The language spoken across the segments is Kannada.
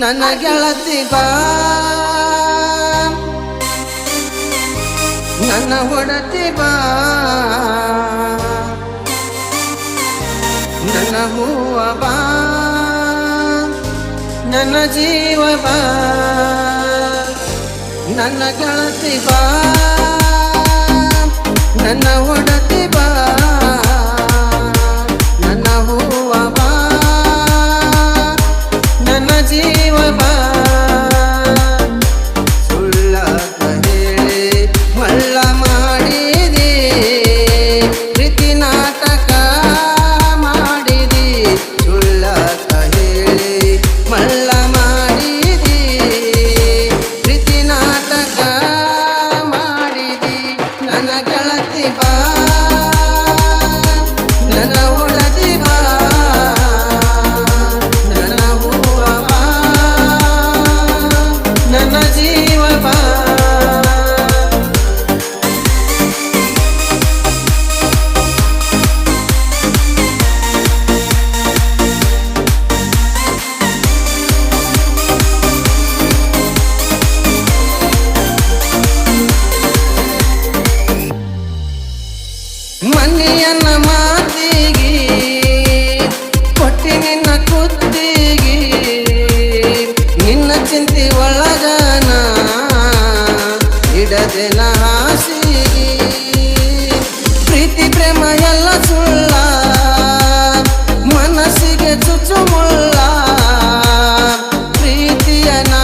ನನ್ನ ಗೆಳತಿಗ ನನ್ನ ಒಡತಿ ಬಾ ಹೂವ ನನ್ನ ಜೀವ ಬಾ ನನ್ನ ಗೆಳತಿ ಬಾ ನನ್ನ ಒಡತಿ ಬಾ. Jana.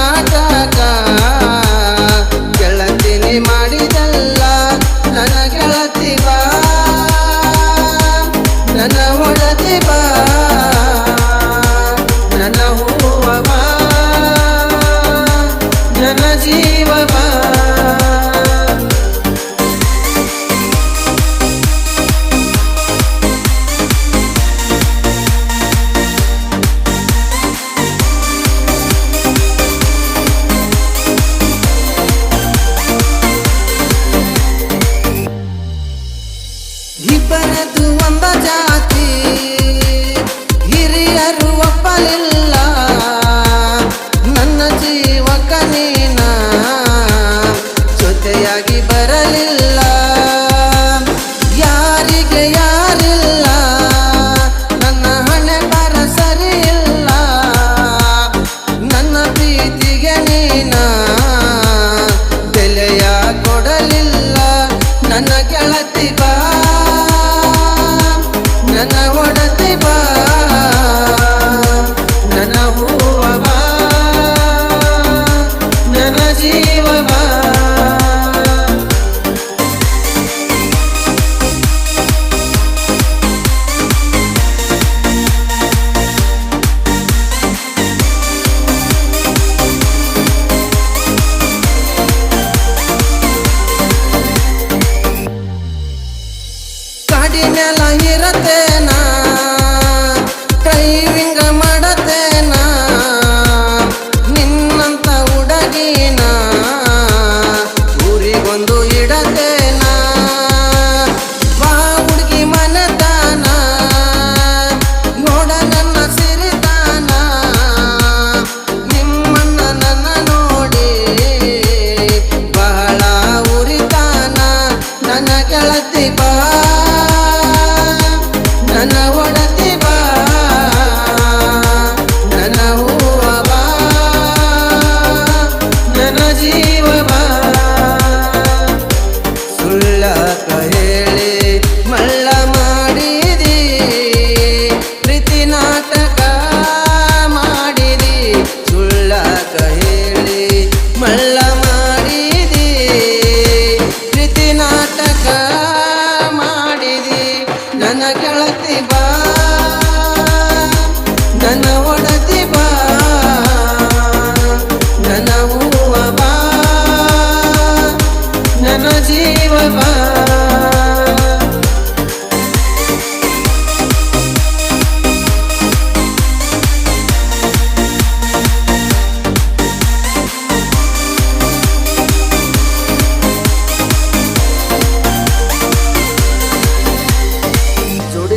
Bye.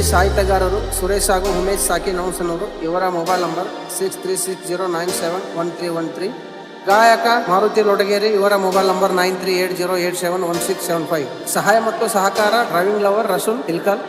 ಸಾಹಿತ್ಯಗಾರರು ಸುರೇಶ್ ಹಾಗೂ ಉಮೇಶ್ ಸಾಕಿ ಹೌಸನವರು ಇವರ mobile number six three six zero nine seven one three one three ಗಾಯಕ ಮಾರುತಿ ಲೊಡಗೇರಿ ಇವರ mobile number nine three eight zero eight seven one six seven five ಸಹಾಯ ಮತ್ತು ಸಹಕಾರ ಡ್ರೈವಿಂಗ್ ಲವರ್ ರಸೂಲ್ ಇಲ್ಕಲ್